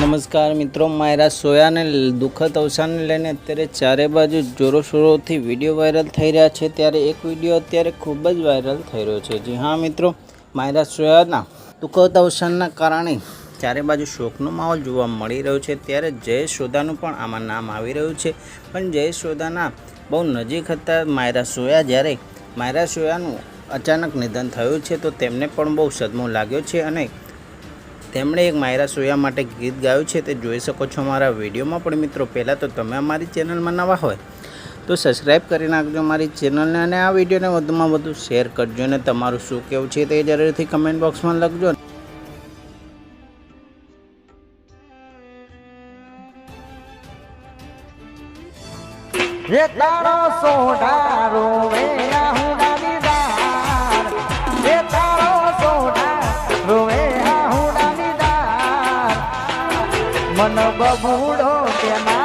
નમસ્કાર મિત્રો, માયરા સોયાને દુઃખદ અવસાનને લઈને અત્યારે ચારે બાજુ જોરોશોરોથી વીડિયો વાયરલ થઈ રહ્યા છે. ત્યારે એક વીડિયો અત્યારે ખૂબ જ વાયરલ થઈ રહ્યો છે. જી હા મિત્રો, માયરા સોયાના દુઃખદ અવસાનના કારણે ચારે બાજુ શોકનો માહોલ જોવા મળી રહ્યો છે. ત્યારે જયેશ સોદાનું પણ આમાં નામ આવી રહ્યું છે. પણ જયેશ સોદાના બહુ નજીક હતા માયરા સોયા જ્યારે માયરા સોયાનું અચાનક નિધન થયું છે તો તેમને પણ બહુ સદમો લાગ્યો છે અને તેમણે એક માયરા સોયા માટે ગીત ગાયું છે તે જોઈ શકો છો અમારા વિડીયોમાં. પણ મિત્રો, પહેલાં તો તમે અમારી ચેનલમાં નવા હોય તો સબસ્ક્રાઈબ કરી નાખજો અમારી ચેનલને અને આ વિડીયોને વધુમાં વધુ શેર કરજો અને તમારું શું કેવું છે તે જરૂરથી કમેન્ટ બોક્સમાં લખજો. તારો સોઢારો વેરા મન બબૂડો તેના